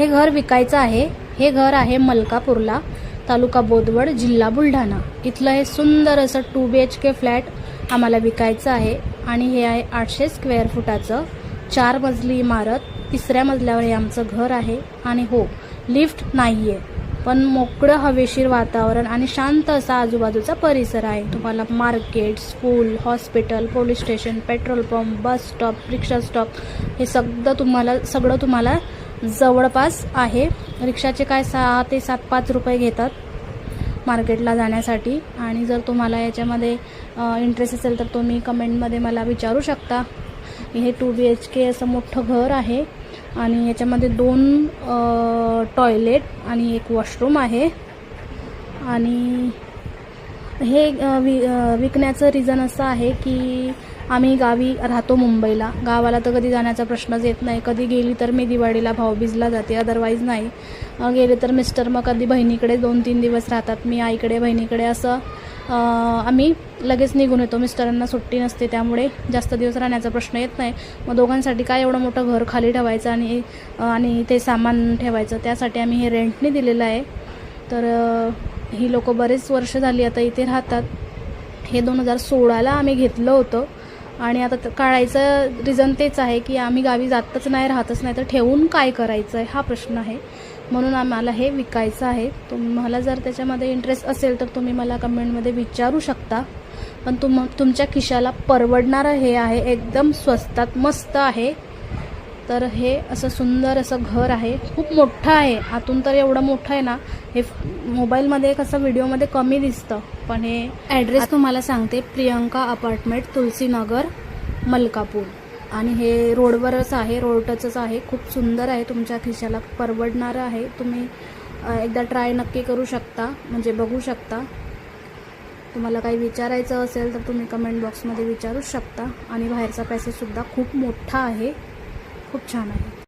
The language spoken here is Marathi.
हे घर विकायचं आहे. हे घर आहे मलकापूरला तालुका बोदवड जिल्हा बुलढाणा. इथलं हे सुंदर असं two B H K flat आम्हाला विकायचं आहे आणि हे आहे आठशे स्क्वेअर फुटाचं चार मजली इमारत. तिसऱ्या मजल्यावर हे आमचं घर आहे आणि हो लिफ्ट नाही आहे पण मोकळं हवेशीर वातावरण आणि शांत असा आजूबाजूचा परिसर आहे. तुम्हाला market school hospital police station petrol pump bus stop rickshaw stop हे सगळं तुम्हाला सगळं तुम्हाला जवळपास आहे. रिक्षाचे काय सहा ते सात पाच रुपये घेतात मार्केटला जाण्यासाठी. आणि जर तुम्हाला याच्यामध्ये इंटरेस्ट असेल तर तुम्ही कमेंटमध्ये मला विचारू शकता. हे टू बी एच के असं मोठं घर आहे. आणि याच्यामध्ये दोन टॉयलेट आणि एक वॉशरूम आहे. आणि हे वि विकण्याचं रिझन असं आहे की आम्ही गावी राहतो मुंबईला. गावाला तर कधी जाण्याचा प्रश्नच येत नाही. कधी गेली तर मी दिवाळीला भाऊबीजला जाते अदरवाईज नाही. गेले तर मिस्टर मग कधी बहिणीकडे दोन तीन दिवस राहतात. मी आईकडे बहिणीकडे असं आम्ही लगेच निघून येतो. मिस्टरांना सुट्टी नसते त्यामुळे जास्त दिवस राहण्याचा प्रश्न येत नाही. मग दोघांसाठी काय एवढं मोठं घर खाली ठेवायचं आणि आणि ते सामान ठेवायचं त्यासाठी आम्ही हे रेंटने दिलेलं आहे. तर ही लोकं बरेच वर्ष झाली आता इथे राहतात. हे दोन हजार सोळाला आम्ही घेतलं होतं. आणि आता काढायचं रिझन तेच आहे की आम्ही गावी जातच नाही राहतच नाही तर ठेवून काय करायचं आहे हा प्रश्न आहे. म्हणून आम्हाला हे विकायचं आहे. तुम्हाला जर त्याच्यामध्ये इंटरेस्ट असेल तर तुम्ही मला कमेंटमध्ये विचारू शकता. पण तुम तुमच्या खिशाला परवडणारं हे आहे. एकदम स्वस्तात मस्त आहे. तर हे असं सुंदर असं घर आहे. खूप मोठं आहे. आतून तर एवढं मोठं आहे ना हे मोबाईलमध्ये कसं व्हिडिओमध्ये कमी दिसतं. पण हे ॲड्रेस तुम्हाला सांगते. प्रियंका अपार्टमेंट तुलसीनगर मलकापूर. आणि हे रोडवरच आहे रोडटचच आहे. खूप सुंदर आहे. तुमच्या खिशाला परवडणारं आहे. तुम्ही एकदा ट्राय नक्की करू शकता. म्हणजे बघू शकता. तुम्हाला काही विचारायचं असेल तर तुम्ही कमेंट बॉक्समध्ये विचारूच शकता. आणि बाहेरचा पॅसेजसुद्धा खूप मोठा आहे. खूप छान आहे.